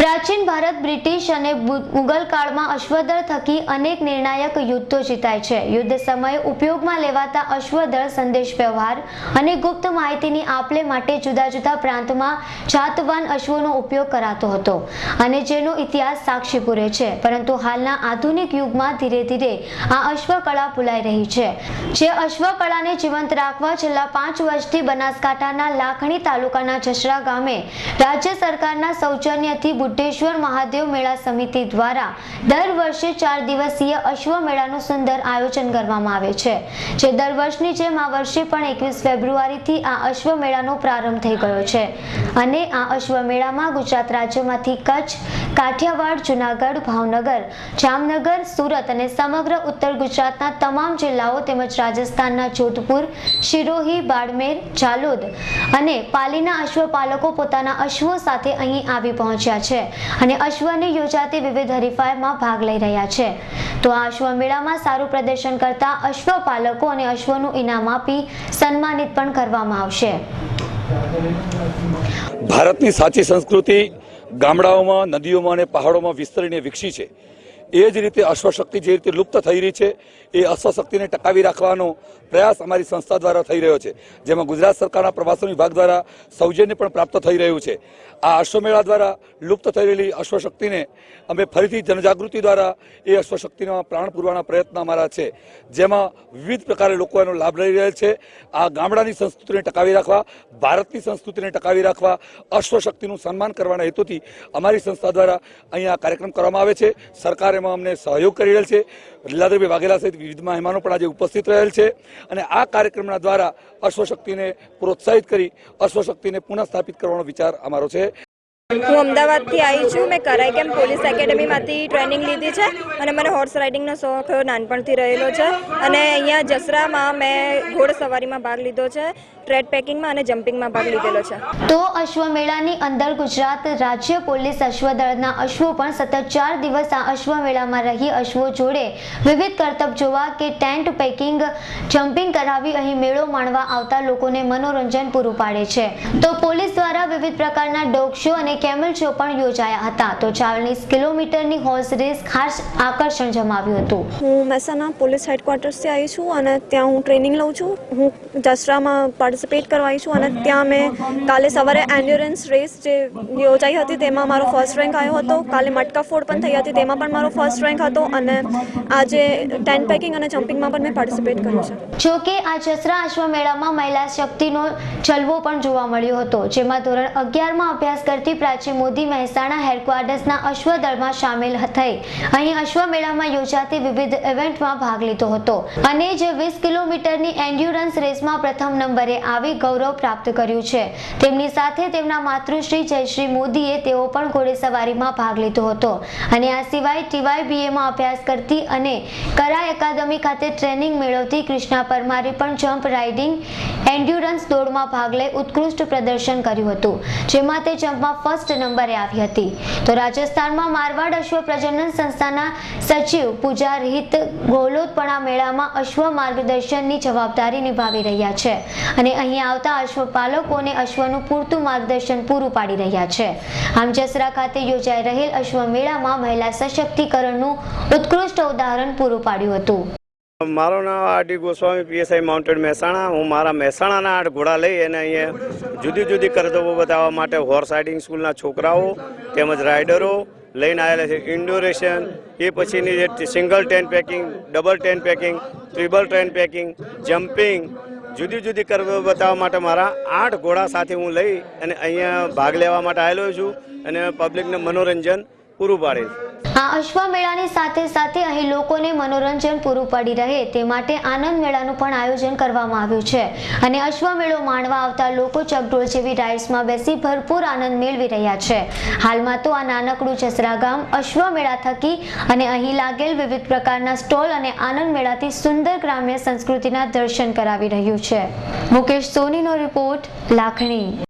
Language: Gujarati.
પ્રાચીન ભારત, બ્રિટિશ અને મુગલ કાળમાં અશ્વદળ થકી અનેક નિર્ણાયક યુદ્ધો જીતાય છે. યુદ્ધ સમયે ઉપયોગમાં લેવાતા અશ્વદળ સંદેશ વ્યવહાર અને ગુપ્ત માહિતીની આપલે માટે જુદા જુદા પ્રાંતમાં જાતવાન અશ્વોનો ઉપયોગ કરાતો હતો અને જેનો ઇતિહાસ સાક્ષી પૂરે છે. પરંતુ હાલના આધુનિક યુગમાં ધીરે ધીરે આ અશ્વકળા ભૂલાઈ રહી છે. જે અશ્વકળાને જીવંત રાખવા છેલ્લા પાંચ વર્ષથી બનાસકાંઠાના લાખણી તાલુકાના જસરા ગામે રાજ્ય સરકારના સૌજન્યથી બુદ્ધેશ્વર મહાદેવ મેળા સમિતિ દ્વારા દર વર્ષે ચાર દિવસીય અશ્વ મેળાનું સુંદર આયોજન કરવામાં આવે છે, જે દર વર્ષની જેમ આ વર્ષે પણ એકવીસ ફેબ્રુઆરીથી આ અશ્વ મેળાનો પ્રારંભ થઈ ગયો છે. અને આ અશ્વ મેળામાં ગુજરાત રાજ્યમાંથી કચ્છ કાઠિયાવાડ, જુનાગઢ, ભાવનગર, જામનગર, સુરત અને સમગ્ર ઉત્તર ગુજરાતના તમામ જિલ્લાઓ તેમજ રાજસ્થાનના જોધપુર, શિરોહી, બાડમેર, જાલોદ અને પાલીના અશ્વપાલકો પોતાના અશ્વો સાથે અહીં આવી પહોંચ્યા છે અને અશ્વની યોજાતી વિવિધ હરીફાઈમાં ભાગ લઈ રહ્યા છે. તો આ અશ્વ મેળામાં સારું પ્રદર્શન કરતા અશ્વપાલકો અને અશ્વનું ઇનામ આપી સન્માનિત પણ કરવામાં આવશે. ભારતની સાચી સંસ્કૃતિ ગામડાઓમાં નદીઓમાં અને પહાડોમાં વિસ્તરીને વિકસી છે. એ જ રીતે અશ્વશક્તિ જે રીતે લુપ્ત થઈ રહી છે, એ અશ્વશક્તિને ટકાવી રાખવાનો પ્રયાસ અમારી સંસ્થા દ્વારા થઈ રહ્યો છે. જેમાં ગુજરાત સરકારના પ્રવાસન વિભાગ દ્વારા સૌજન્ય પણ પ્રાપ્ત થઈ રહ્યું છે. આ અશ્વમેળા દ્વારા લુપ્ત થઈ રહેલી અશ્વશક્તિને અમે ફરીથી જનજાગૃતિ દ્વારા એ અશ્વશક્તિના પ્રાણ પૂરવાના પ્રયત્ન અમારા છે. જેમાં વિવિધ પ્રકારે લોકો એનો લાભ લઈ રહ્યા છે. આ ગામડાની સંસ્કૃતિને ટકાવી રાખવા, ભારતની સંસ્કૃતિને ટકાવી રાખવા, અશ્વશક્તિનું સન્માન કરવાના હેતુથી અમારી સંસ્થા દ્વારા અહીંયા કાર્યક્રમ કરવામાં આવે છે. સરકાર એમાં અમને સહયોગ કરી રહેલ છે. લીલાધરભાઈ વાઘેલા સહિત વિવિધ મહેમાનો પણ આજે ઉપસ્થિત રહેલ છે અને આ કાર્યક્રમના દ્વારા અશ્વશક્તિને પ્રોત્સાહિત કરી અશ્વશક્તિને પુનઃસ્થાપિત કરવાનો વિચાર અમારો છે. હું અમદાવાદથી આવી છું. મેં કરાઈ કેમ પોલીસ એકેડમીમાંથી ટ્રેનિંગ લીધી છે અને મને હોર્સ રાઇડિંગનો શોખ નાનપણથી રહેલો છે. અને અહીંયા જસરામાં મેં ઘોડસવારીમાં ભાગ લીધો છે, ટ્રેડ પેકિંગમાં અને જમ્પિંગમાં ભાગ લીધેલો છે. તો અશ્વ મેળાની અંદર ગુજરાત રાજ્ય પોલીસ અશ્વદળના અશ્વો પણ સતત ચાર દિવસ આ અશ્વ મેળામાં રહી અશ્વો જોડે. વિવિધ કરતબ જોવા કે ટેન્ટ પેકિંગ, જમ્પિંગ કરાવી અહીં મેળો માણવા આવતા લોકોને મનોરંજન પૂરું પાડે છે. તો પોલીસ દ્વારા વિવિધ પ્રકારના ડોગ શો અને કેમલ શો પણ યોજાયા હતા. તો ચાલીસ કિલોમીટરની હોર્સ રેસ ખાસ આકર્ષણ જમાવ્યું હતું. હું મહેસાણા પોલીસ હેડક્વાર્ટર્સથી આવી છું અને ત્યાં હું ટ્રેનિંગ લઉં છું. હું જસરામાં પાર્ટિસિપેટ કરવા આવી છું અને ત્યાં મેં કાલે સવારે એન્ડ્યોરન્સ રેસ જે યોજાઈ હતી તેમાં મારો ફર્સ્ટ રેન્ક આવ્યો હતો. કાલે મટકા ફોડ પણ થઈ હતી તેમાં પણ મારો ફર્સ્ટ રેન્ક હતો અને આજે ટેન પેકિંગ અને જમ્પિંગમાં પણ મેં પાર્ટિસિપેટ કર્યું છે. જો કે આ જસરા અશ્વ મેળામાં મહિલા શક્તિનો જલવો પણ જોવા મળ્યો હતો જેમાં ધોરણ અગિયારમાં અભ્યાસ કરતી પ્રાચી મોદી મહેસાણા હેડક્વાર્ટર્સના અશ્વદળમાં સામેલ થઈ. અહીં અશ્વ મેળામાં યોજાતી વિવિધ ઇવેન્ટમાં ભાગ લીધો હતો. અને જે વીસ કિલોમીટરની એન્ડ્યુરન્સ રેસમાં પ્રથમ નંબરે આવી ગૌરવ પ્રાપ્ત કર્યું છે. તેમની સાથે તેમના માતૃશ્રી જયશ્રી મોદીએ તેઓ પણ ઘોડેસવારીમાં ભાગ લીધો હતો. અને આ સિવાય ટીવાયબીએમાં અભ્યાસ કરતી અને કરા એકાદમી ખાતે ટ્રેનિંગ મેળવતી કૃષ્ણા પરમારે પણ જમ્પ રાઇડિંગ એન્ડ્યુરન્સ દોડમાં ભાગ લઈ ઉત્કૃષ્ટ પ્રદર્શન કર્યું હતું. જેમાં તે જમ્પમાં ફર્સ્ટ નંબરે આવી હતી. તો રાજસ્થાનમાં મારવાડ અશ્વ પ્રજનન સંસ્થાના સચિવ પૂજા રહિત ગોલોતપણા મેળામાં અશ્વ માર્ગદર્શનની જવાબદારી નિભાવી રહ્યા છે અને અહીં આવતા અશ્વપાલકોને અશ્વનું પૂરતું માર્ગદર્શન પૂરું પાડી રહ્યા છે. આમ જસરા ખાતે યોજાઈ રહેલ અશ્વ મેળામાં મહિલા સશક્તિકરણનું ઉત્કૃષ્ટ ઉદાહરણ પૂરું પાડ્યું હતું. મારું નામ R D Goswami PSI mounted Mehsana. હું મારા મહેસાણાના આઠ ઘોડા લઈ અને અહીંયા જુદી જુદી કરતબો બતાવવા માટે હોર્સ રાઇડિંગ સ્કૂલના છોકરાઓ, તેમજ રાઇડરો લઈને આવેલા છે. ઇન્ડોરેશન એ પછીની જે single tent pegging double tent pegging triple tent pegging jumping જુદી જુદી કરતબો બતાવવા માટે મારા આઠ ઘોડા સાથે હું લઈ અને અહીંયા ભાગ લેવા માટે આવેલો છું. અને પબ્લિકને મનોરંજન પૂરું પાડે છે. આ અશ્વ મેળાની સાથે સાથે અહીં લોકોને મનોરંજન પૂરું પડી રહે તે માટે આનંદ મેળાનું પણ આયોજન કરવામાં આવ્યું છે. અને અશ્વ મેળો માણવા આવતા લોકો ચકડોળ જેવી રાઇડ્સમાં બેસી ભરપૂર આનંદ મેળવી રહ્યા છે. હાલમાં તો આ નાનકડું જસરા ગામ અશ્વ મેળા થકી અને અહીં લાગેલ વિવિધ પ્રકારના સ્ટોલ અને આનંદ મેળાથી સુંદર ગ્રામ્ય સંસ્કૃતિના દર્શન કરાવી રહ્યું છે. મુકેશ સોનીનો રિપોર્ટ લાખણી.